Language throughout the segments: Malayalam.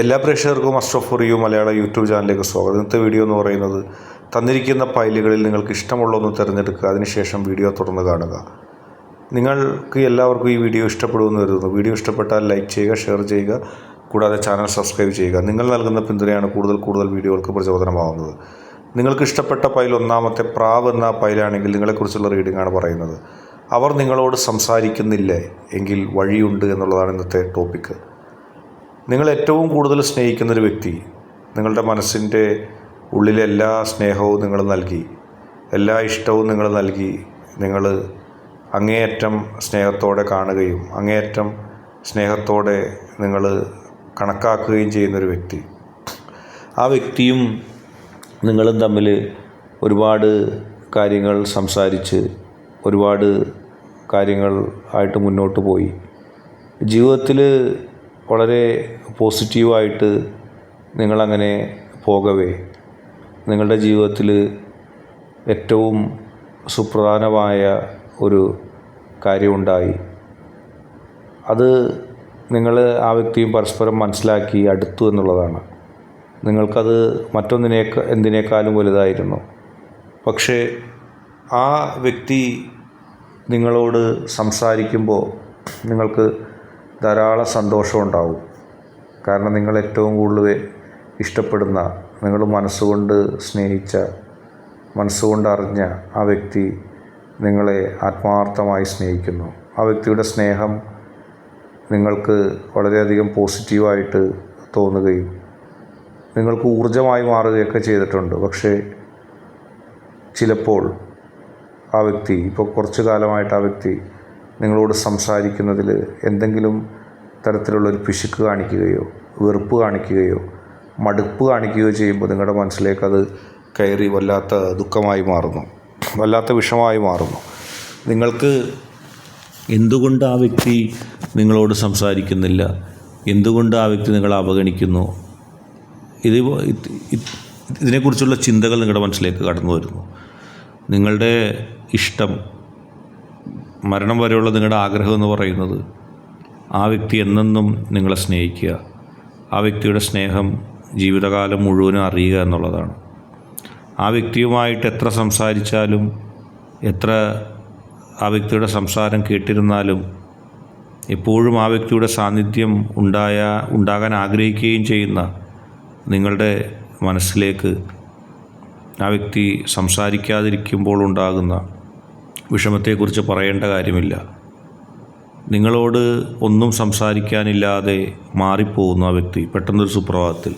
എല്ലാ പ്രേക്ഷകർക്കും അസ്ട്രോ ഫോർ യു മലയാള യൂട്യൂബ് ചാനലിലേക്ക് സ്വാഗതം. ഇന്നത്തെ വീഡിയോ എന്ന് പറയുന്നത് തന്നിരിക്കുന്ന ഫയലുകളിൽ നിങ്ങൾക്ക് ഇഷ്ടമുള്ള ഒന്ന് തിരഞ്ഞെടുക്കുക അതിനുശേഷം വീഡിയോ തുടർന്ന് കാണുക. നിങ്ങൾക്ക് എല്ലാവർക്കും ഈ വീഡിയോ ഇഷ്ടപ്പെടുമെന്ന് കരുതുന്നു. വീഡിയോ ഇഷ്ടപ്പെട്ടാൽ ലൈക്ക് ചെയ്യുക ഷെയർ ചെയ്യുക കൂടാതെ ചാനൽ സബ്സ്ക്രൈബ് ചെയ്യുക. നിങ്ങൾ നൽകുന്ന പിന്തുണയാണ് കൂടുതൽ കൂടുതൽ വീഡിയോകൾക്ക് പ്രചോദനമാകുന്നത് നിങ്ങൾക്ക് ഇഷ്ടപ്പെട്ട ഫയൽ ഒന്നാമത്തെ പ്രാവ് എന്ന ഫയലാണെങ്കിൽ നിങ്ങളെക്കുറിച്ചുള്ള റീഡിംഗ് ആണ് പറയുന്നത്. അവർ നിങ്ങളോട് സംസാരിക്കുന്നില്ലേ? എങ്കിൽ വഴിയുണ്ട് എന്നുള്ളതാണ് ഇന്നത്തെ ടോപ്പിക്ക് നിങ്ങൾ ഏറ്റവും കൂടുതൽ സ്നേഹിക്കുന്ന ഒരു വ്യക്തി നിങ്ങളുടെ മനസ്സിന്റെ ഉള്ളിലെ എല്ലാ സ്നേഹവും നിങ്ങൾ നൽകി എല്ലാ ഇഷ്ടവും നിങ്ങൾ നൽകി നിങ്ങൾ അങ്ങേയറ്റം സ്നേഹത്തോടെ കാണുകയും അങ്ങേയറ്റം സ്നേഹത്തോടെ നിങ്ങൾ കണക്കാക്കുകയും ചെയ്യുന്നൊരു വ്യക്തി. ആ വ്യക്തിയും നിങ്ങളും തമ്മിൽ ഒരുപാട് കാര്യങ്ങൾ സംസാരിച്ച് ഒരുപാട് കാര്യങ്ങൾ ആയിട്ട് മുന്നോട്ട് പോയി. ജീവിതത്തിൽ വളരെ പോസിറ്റീവായിട്ട് നിങ്ങളങ്ങനെ പോകവേ. നിങ്ങളുടെ ജീവിതത്തിൽ ഏറ്റവും സുപ്രധാനമായ ഒരു കാര്യമുണ്ടായി. അത് നിങ്ങൾ ആ വ്യക്തിയും പരസ്പരം മനസ്സിലാക്കി അടുത്തു എന്നുള്ളതാണ്. നിങ്ങൾക്കത് മറ്റൊന്നിനേക്കാ എന്തിനേക്കാളും വലുതായിരുന്നു. പക്ഷേ ആ വ്യക്തി നിങ്ങളോട് സംസാരിക്കുമ്പോൾ നിങ്ങൾക്ക് ധാരാളം സന്തോഷം ഉണ്ടാവും. കാരണം നിങ്ങൾ ഏറ്റവും കൂടുതൽ ഇഷ്ടപ്പെടുന്ന നിങ്ങൾ മനസ്സുകൊണ്ട് സ്നേഹിച്ച മനസ്സുകൊണ്ട് അറിഞ്ഞ ആ വ്യക്തി നിങ്ങളെ ആത്മാർത്ഥമായി സ്നേഹിക്കുന്നു. ആ വ്യക്തിയുടെ സ്നേഹം നിങ്ങൾക്ക് വളരെയധികം പോസിറ്റീവായിട്ട് തോന്നുകയും നിങ്ങൾക്ക് ഊർജമായി മാറുകയൊക്കെ ചെയ്തിട്ടുണ്ട്. പക്ഷേ ചിലപ്പോൾ ആ വ്യക്തി ഇപ്പോൾ കുറച്ചു കാലമായിട്ട് ആ വ്യക്തി നിങ്ങളോട് സംസാരിക്കുന്നതിൽ എന്തെങ്കിലും തരത്തിലുള്ളൊരു പിശുക്ക് കാണിക്കുകയോ വെറുപ്പ് കാണിക്കുകയോ മടുപ്പ് കാണിക്കുകയോ ചെയ്യുമ്പോൾ നിങ്ങളുടെ മനസ്സിലേക്ക് അത് കയറി വല്ലാത്ത ദുഃഖമായി മാറുന്നു. വല്ലാത്ത വിഷമായി മാറുന്നു. നിങ്ങൾക്ക് എന്തുകൊണ്ട് ആ വ്യക്തി നിങ്ങളോട് സംസാരിക്കുന്നില്ല? എന്തുകൊണ്ട് ആ വ്യക്തി നിങ്ങളെ അവഗണിക്കുന്നു? ഇത് ഇതിനെക്കുറിച്ചുള്ള ചിന്തകൾ നിങ്ങളുടെ മനസ്സിലേക്ക് കടന്നു വരുന്നു. നിങ്ങളുടെ ഇഷ്ടം മരണം വരെയുള്ള നിങ്ങളുടെ ആഗ്രഹം എന്ന് പറയുന്നത് ആ വ്യക്തി എന്നെന്നും നിങ്ങളെ സ്നേഹിക്കുക. ആ വ്യക്തിയുടെ സ്നേഹം ജീവിതകാലം മുഴുവനും അറിയുക എന്നുള്ളതാണ്. ആ വ്യക്തിയുമായിട്ട് എത്ര സംസാരിച്ചാലും എത്ര ആ വ്യക്തിയുടെ സംസാരം കേട്ടിരുന്നാലും എപ്പോഴും ആ വ്യക്തിയുടെ സാന്നിധ്യം ഉണ്ടായ ഉണ്ടാകാൻ ആഗ്രഹിക്കുകയും ചെയ്യുന്ന നിങ്ങളുടെ മനസ്സിലേക്ക് ആ വ്യക്തി സംസാരിക്കാതിരിക്കുമ്പോൾ ഉണ്ടാകുന്ന വിഷമത്തെക്കുറിച്ച് പറയേണ്ട കാര്യമില്ല. നിങ്ങളോട് ഒന്നും സംസാരിക്കാനില്ലാതെ മാറിപ്പോകുന്നു ആ വ്യക്തി പെട്ടെന്നൊരു സുപ്രഭാതത്തിൽ.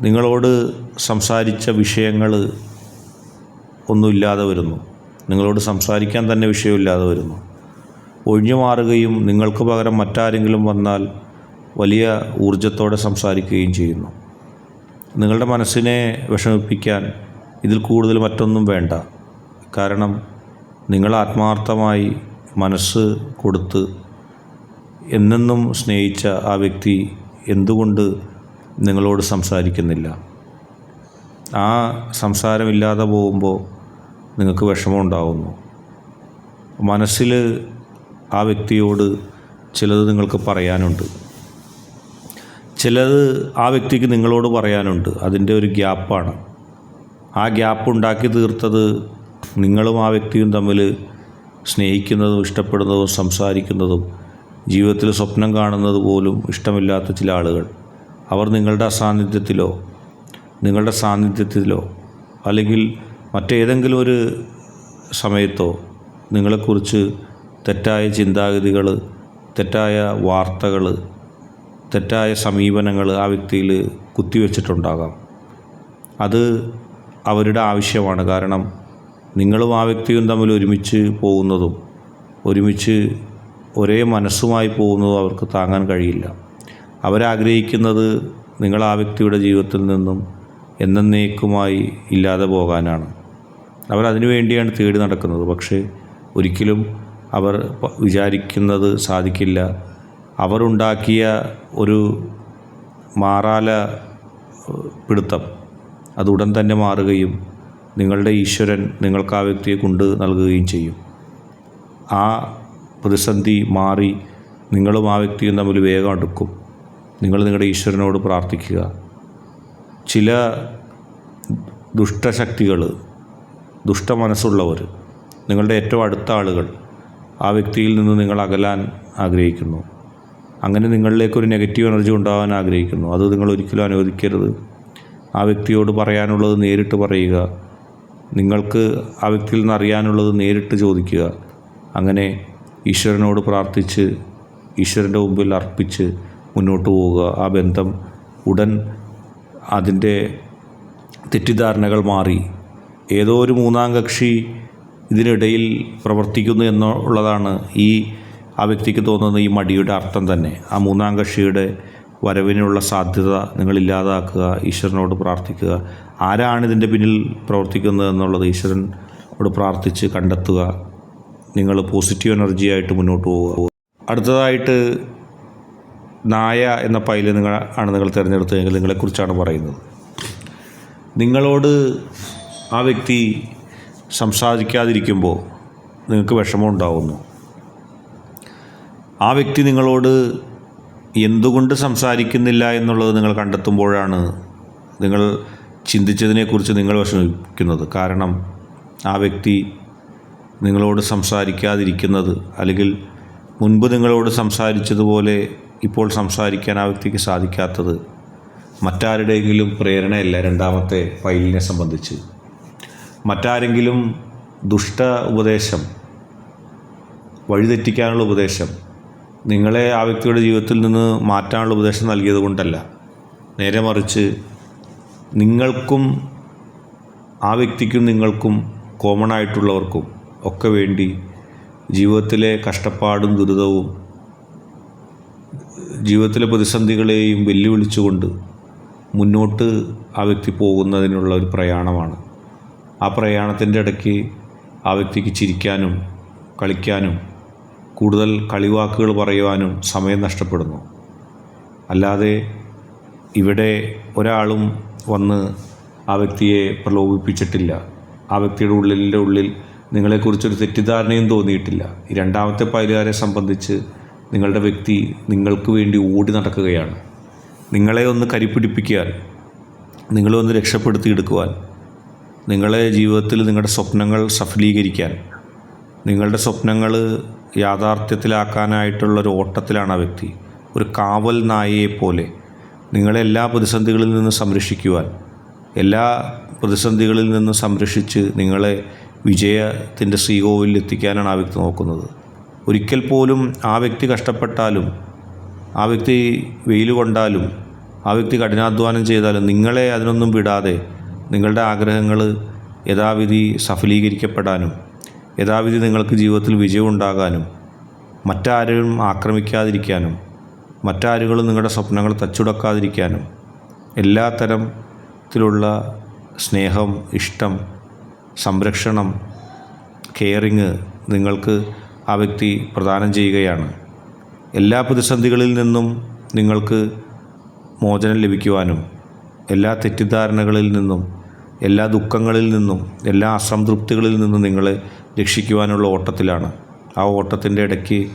നിങ്ങളോട് സംസാരിച്ച വിഷയങ്ങൾ ഒന്നുമില്ലാതെ വരുന്നു. നിങ്ങളോട് സംസാരിക്കാൻ തന്നെ വിഷയമില്ലാതെ വരുന്നു. ഒഴിഞ്ഞു മാറുകയും നിങ്ങൾക്ക് പകരം മറ്റാരെങ്കിലും വന്നാൽ വലിയ ഊർജത്തോടെ സംസാരിക്കുകയും ചെയ്യുന്നു. നിങ്ങളുടെ മനസ്സിനെ വിഷമിപ്പിക്കാൻ ഇതിൽ കൂടുതൽ മറ്റൊന്നും വേണ്ട. കാരണം നിങ്ങൾ ആത്മാർത്ഥമായി മനസ്സ് കൊടുത്ത് എന്നെന്നും സ്നേഹിച്ച ആ വ്യക്തി എന്തുകൊണ്ട് നിങ്ങളോട് സംസാരിക്കുന്നില്ല? ആ സംസാരമില്ലാതെ പോകുമ്പോൾ നിങ്ങൾക്ക് വിഷമമുണ്ടാകുന്നു മനസ്സിൽ ആ വ്യക്തിയോട് ചിലത് നിങ്ങൾക്ക് പറയാനുണ്ട്. ചിലത് ആ വ്യക്തിക്ക് നിങ്ങളോട് പറയാനുണ്ട്. അതിന്റെ ഒരു ഗ്യാപ്പാണ്. ആ ഗ്യാപ്പ് ഉണ്ടാക്കി തീർത്തത് നിങ്ങളും ആ വ്യക്തിയും തമ്മിൽ സ്നേഹിക്കുന്നതും ഇഷ്ടപ്പെടുന്നതും സംസാരിക്കുന്നതും ജീവിതത്തിൽ സ്വപ്നം കാണുന്നത് പോലും ഇഷ്ടമില്ലാത്ത ചില ആളുകൾ. അവർ നിങ്ങളുടെ അസാന്നിധ്യത്തിലോ നിങ്ങളുടെ സാന്നിധ്യത്തിലോ അല്ലെങ്കിൽ മറ്റേതെങ്കിലും ഒരു സമയത്തോ നിങ്ങളെക്കുറിച്ച് തെറ്റായ ചിന്താഗതികൾ തെറ്റായ വാർത്തകൾ തെറ്റായ സമീപനങ്ങൾ ആ വ്യക്തിയിൽ കുത്തിവെച്ചിട്ടുണ്ടാകാം. അത് അവരുടെ ആവശ്യമാണ്. കാരണം നിങ്ങളും ആ വ്യക്തിയും തമ്മിൽ ഒരുമിച്ച് പോകുന്നതും ഒരുമിച്ച് ഒരേ മനസ്സുമായി പോകുന്നതും അവർക്ക് താങ്ങാൻ കഴിയില്ല. അവരാഗ്രഹിക്കുന്നത് നിങ്ങൾ ആ വ്യക്തിയുടെ ജീവിതത്തിൽ നിന്നും എന്നേക്കുമായി ഇല്ലാതെ പോകാനാണ്. അവർ അതിനു വേണ്ടിയാണ് തേടി നടക്കുന്നത്. പക്ഷേ ഒരിക്കലും അവർ വിചാരിക്കുന്നത് സാധിക്കില്ല. അവരുണ്ടാക്കിയ ഒരു മാറാല പിടുത്തം അത് ഉടൻ തന്നെ മാറുകയും നിങ്ങളുടെ ഈശ്വരൻ നിങ്ങൾക്ക് ആ വ്യക്തിയെ കൊണ്ട് നൽകുകയും ചെയ്യും. ആ പ്രതിസന്ധി മാറി നിങ്ങളും ആ വ്യക്തിയും തമ്മിൽ വേഗം അടുക്കും. നിങ്ങൾ നിങ്ങളുടെ ഈശ്വരനോട് പ്രാർത്ഥിക്കുക. ചില ദുഷ്ടശക്തികൾ ദുഷ്ട ദുഷ്ടമനസ്സുള്ളവർ നിങ്ങളുടെ ഏറ്റവും അടുത്ത ആളുകൾ ആ വ്യക്തിയിൽ നിന്ന് നിങ്ങൾ അകലാൻ ആഗ്രഹിക്കുന്നു. അങ്ങനെ നിങ്ങളിലേക്ക് ഒരു നെഗറ്റീവ് എനർജി ഉണ്ടാകാൻ ആഗ്രഹിക്കുന്നു. അത് നിങ്ങൾ ഒരിക്കലും അനുവദിക്കരുത്. ആ വ്യക്തിയോട് പറയാനുള്ളത് നേരിട്ട് പറയുക. നിങ്ങൾക്ക് ആ വ്യക്തിയിൽ നിന്ന് അറിയാനുള്ളത് നേരിട്ട് ചോദിക്കുക. അങ്ങനെ ഈശ്വരനോട് പ്രാർത്ഥിച്ച് ഈശ്വരന്റെ മുമ്പിൽ അർപ്പിച്ച് മുന്നോട്ട് പോവുക. ആ ബന്ധം ഉടൻ അതിന്റെ തെറ്റിദ്ധാരണകൾ മാറി. ഏതോ ഒരു മൂന്നാം കക്ഷി ഇതിനിടയിൽ പ്രവർത്തിക്കുന്നു എന്നുള്ളതാണ് ഈ ആ വ്യക്തിക്ക് തോന്നുന്ന ഈ മടിയുടെ അർത്ഥം തന്നെ. ആ മൂന്നാം കക്ഷിയുടെ വരവിനുള്ള സാധ്യത നിങ്ങളില്ലാതാക്കുക ഈശ്വരനോട് പ്രാർത്ഥിക്കുക. ആരാണ് ഇതിന്റെ പിന്നിൽ പ്രവർത്തിക്കുന്നത് എന്നുള്ളത് ഈശ്വരനോട് പ്രാർത്ഥിച്ച് കണ്ടെത്തുക. നിങ്ങൾ പോസിറ്റീവ് എനർജി ആയിട്ട് മുന്നോട്ട് പോവുക. അടുത്തതായിട്ട് നായ എന്ന പൈൽ നിങ്ങൾ ആണ് നിങ്ങൾ തിരഞ്ഞെടുത്തതെങ്കിൽ നിങ്ങളെക്കുറിച്ചാണ് പറയുന്നത്. നിങ്ങളോട് ആ വ്യക്തി സംസാരിക്കാതിരിക്കുമ്പോൾ നിങ്ങൾക്ക് വിഷമം ഉണ്ടാവുന്നു. ആ വ്യക്തി നിങ്ങളോട് എന്തുകൊണ്ട് സംസാരിക്കുന്നില്ല എന്നുള്ളത് നിങ്ങൾ കണ്ടെത്തുമ്പോഴാണ് നിങ്ങൾ ചിന്തിച്ചതിനെക്കുറിച്ച് നിങ്ങൾ വിഷമിക്കുന്നത്. കാരണം ആ വ്യക്തി നിങ്ങളോട് സംസാരിക്കാതിരിക്കുന്നത് അല്ലെങ്കിൽ മുൻപ് നിങ്ങളോട് സംസാരിച്ചതുപോലെ ഇപ്പോൾ സംസാരിക്കാൻ ആ വ്യക്തിക്ക് സാധിക്കാത്തത് മറ്റാരുടെയെങ്കിലും പ്രേരണയല്ല രണ്ടാമത്തെ ഫയലിനെ സംബന്ധിച്ച്. മറ്റാരെങ്കിലും ദുഷ്ട ഉപദേശം വഴിതെറ്റിക്കാനുള്ള ഉപദേശം നിങ്ങളെ ആ വ്യക്തിയുടെ ജീവിതത്തിൽ നിന്ന് മാറ്റാനുള്ള ഉപദേശം നൽകിയത് കൊണ്ടല്ല നേരെ മറിച്ച് നിങ്ങൾക്കും ആ വ്യക്തിക്കും നിങ്ങൾക്കും കോമൺ ആയിട്ടുള്ളവർക്കും ഒക്കെ വേണ്ടി ജീവിതത്തിലെ കഷ്ടപ്പാടും ദുരിതവും ജീവിതത്തിലെ പ്രതിസന്ധികളെയും വെല്ലുവിളിച്ചുകൊണ്ട് മുന്നോട്ട് ആ വ്യക്തി പോകുന്നതിനുള്ള ഒരു പ്രയാണമാണ്. ആ പ്രയാണത്തിന്റെ ഇടയ്ക്ക് ആ വ്യക്തിക്ക് ചിരിക്കാനും കളിക്കാനും കൂടുതൽ കളിവാക്കുകൾ പറയുവാനും സമയം നഷ്ടപ്പെടുന്നു. അല്ലാതെ ഇവിടെ ഒരാളും വന്ന് ആ വ്യക്തിയെ പ്രലോഭിപ്പിച്ചിട്ടില്ല. ആ വ്യക്തിയുടെ ഉള്ളിലെ ഉള്ളിൽ നിങ്ങളെക്കുറിച്ചൊരു തെറ്റിദ്ധാരണയും തോന്നിയിട്ടില്ല. ഈ രണ്ടാമത്തെ പൈലുകാരെ സംബന്ധിച്ച് നിങ്ങളുടെ വ്യക്തി നിങ്ങൾക്ക് വേണ്ടി ഓടി നടക്കുകയാണ്. നിങ്ങളെ ഒന്ന് കരിപ്പിടിപ്പിക്കാൻ നിങ്ങളെ ഒന്ന് രക്ഷപ്പെടുത്തിയെടുക്കുവാൻ നിങ്ങളെ ജീവിതത്തിൽ നിങ്ങളുടെ സ്വപ്നങ്ങൾ സഫലീകരിക്കാൻ നിങ്ങളുടെ സ്വപ്നങ്ങൾ യാഥാർത്ഥ്യത്തിലാക്കാനായിട്ടുള്ളൊരു ഓട്ടത്തിലാണ് ആ വ്യക്തി. ഒരു കാവൽ നായയെ പോലെ നിങ്ങളെ എല്ലാ പ്രതിസന്ധികളിൽ നിന്നും സംരക്ഷിക്കുവാൻ എല്ലാ പ്രതിസന്ധികളിൽ നിന്നും സംരക്ഷിച്ച് നിങ്ങളെ വിജയത്തിന്റെ ശ്രീകോവിലിൽ എത്തിക്കാനാണ് ആ വ്യക്തി നോക്കുന്നത്. ഒരിക്കൽ പോലും ആ വ്യക്തി കഷ്ടപ്പെട്ടാലും ആ വ്യക്തി വെയിൽ കൊണ്ടാലും ആ വ്യക്തി കഠിനാധ്വാനം ചെയ്താലും നിങ്ങളെ അതിനൊന്നും വിടാതെ നിങ്ങളുടെ ആഗ്രഹങ്ങൾ യഥാവിധി സഫലീകരിക്കപ്പെടാനും യഥാവിധി നിങ്ങൾക്ക് ജീവിതത്തിൽ വിജയം ഉണ്ടാകാനും മറ്റാരും ആക്രമിക്കാതിരിക്കാനും മറ്റാരുകളും നിങ്ങളുടെ സ്വപ്നങ്ങൾ തച്ചുടക്കാതിരിക്കാനും എല്ലാ തരത്തിലുള്ള സ്നേഹം ഇഷ്ടം സംരക്ഷണം കെയറിങ് നിങ്ങൾക്ക് ആ വ്യക്തി പ്രദാനം ചെയ്യുകയാണ്. എല്ലാ പ്രതിസന്ധികളിൽ നിന്നും നിങ്ങൾക്ക് മോചനം ലഭിക്കുവാനും എല്ലാ തെറ്റിദ്ധാരണകളിൽ നിന്നും എല്ലാ ദുഃഖങ്ങളിൽ നിന്നും എല്ലാ അസംതൃപ്തികളിൽ നിന്നും നിങ്ങളെ രക്ഷിക്കുവാനുള്ള ഓട്ടത്തിലാണ്. ആ ഓട്ടത്തിന്റെ ഇടയ്ക്ക്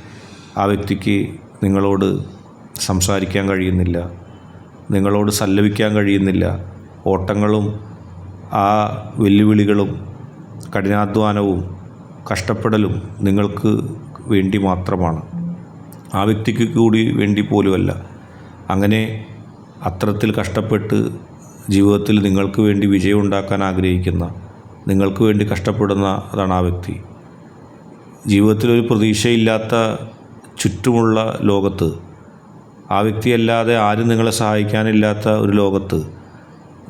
ആ വ്യക്തിക്ക് നിങ്ങളോട് സംസാരിക്കാൻ കഴിയുന്നില്ല. നിങ്ങളോട് സല്ലപിക്കാൻ കഴിയുന്നില്ല. ഓട്ടങ്ങളും ആ വെല്ലുവിളികളും കഠിനാധ്വാനവും കഷ്ടപ്പെടലും നിങ്ങൾക്ക് വേണ്ടി മാത്രമാണ്. ആ വ്യക്തിക്ക് കൂടി വേണ്ടി പോലുമല്ല. അങ്ങനെ അത്തരത്തിൽ കഷ്ടപ്പെട്ട് ജീവിതത്തിൽ നിങ്ങൾക്ക് വേണ്ടി വിജയം ഉണ്ടാക്കാൻ ആഗ്രഹിക്കുന്ന നിങ്ങൾക്ക് വേണ്ടി കഷ്ടപ്പെടുന്ന അതാണ് ആ വ്യക്തി. ജീവിതത്തിലൊരു പ്രതീക്ഷയില്ലാത്ത ചുറ്റുമുള്ള ലോകത്ത് ആ വ്യക്തിയല്ലാതെ ആരും നിങ്ങളെ സഹായിക്കാനില്ലാത്ത ഒരു ലോകത്ത്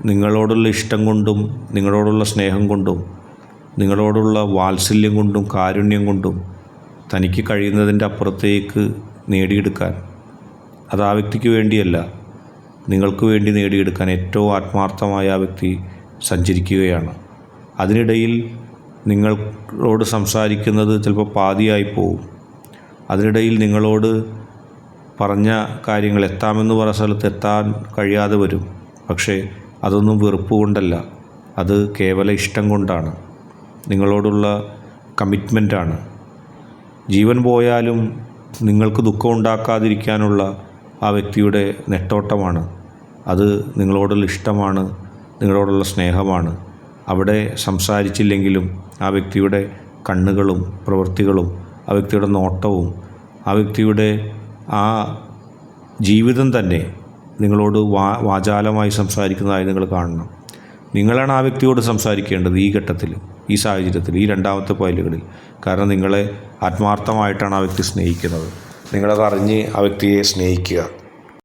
നിങ്ങളോടുള്ള ഇഷ്ടം കൊണ്ടും നിങ്ങളോടുള്ള സ്നേഹം കൊണ്ടും നിങ്ങളോടുള്ള വാത്സല്യം കൊണ്ടും കാരുണ്യം കൊണ്ടും തനിക്ക് കഴിയുന്നതിന്റെ അപ്പുറത്തേക്ക് നേടിയെടുക്കാൻ അത് ആ വ്യക്തിക്ക് വേണ്ടിയല്ല നിങ്ങൾക്ക് വേണ്ടി നേടിയെടുക്കാൻ ഏറ്റവും ആത്മാർത്ഥമായ ആ വ്യക്തി സഞ്ചരിക്കുകയാണ്. അതിനിടയിൽ നിങ്ങളോട് സംസാരിക്കുന്നത് ചിലപ്പോൾ പാതിയായി പോവും. അതിനിടയിൽ നിങ്ങളോട് പറഞ്ഞ കാര്യങ്ങൾ എത്താമെന്ന് പറഞ്ഞ സ്ഥലത്ത് എത്താൻ കഴിയാതെ വരും. പക്ഷേ അതൊന്നും വെറുപ്പ് കൊണ്ടല്ല അത് കേവല ഇഷ്ടം കൊണ്ടാണ്. നിങ്ങളോടുള്ള കമ്മിറ്റ്മെന്റാണ് ജീവൻ പോയാലും നിങ്ങൾക്ക് ദുഃഖം ഉണ്ടാക്കാതിരിക്കാനുള്ള ആ വ്യക്തിയുടെ നെട്ടോട്ടമാണ്. അത് നിങ്ങളോടുള്ള ഇഷ്ടമാണ് നിങ്ങളോടുള്ള സ്നേഹമാണ്. അവിടെ സംസാരിച്ചില്ലെങ്കിലും ആ വ്യക്തിയുടെ കണ്ണുകളും പ്രവൃത്തികളും ആ വ്യക്തിയുടെ നോട്ടവും ആ വ്യക്തിയുടെ ആ ജീവിതം തന്നെ നിങ്ങളോട് വാ വാചാലമായി സംസാരിക്കുന്നതായി നിങ്ങൾ കാണണം. നിങ്ങളാണ് ആ വ്യക്തിയോട് സംസാരിക്കേണ്ടത് ഈ ഘട്ടത്തിൽ ഈ സാഹചര്യത്തിൽ ഈ രണ്ടാമത്തെ പോയിന്റുകളിൽ കാരണം നിങ്ങളെ ആത്മാർത്ഥമായിട്ടാണ് ആ വ്യക്തി സ്നേഹിക്കുന്നത്. നിങ്ങളത് അറിഞ്ഞ് ആ വ്യക്തിയെ സ്നേഹിക്കുക.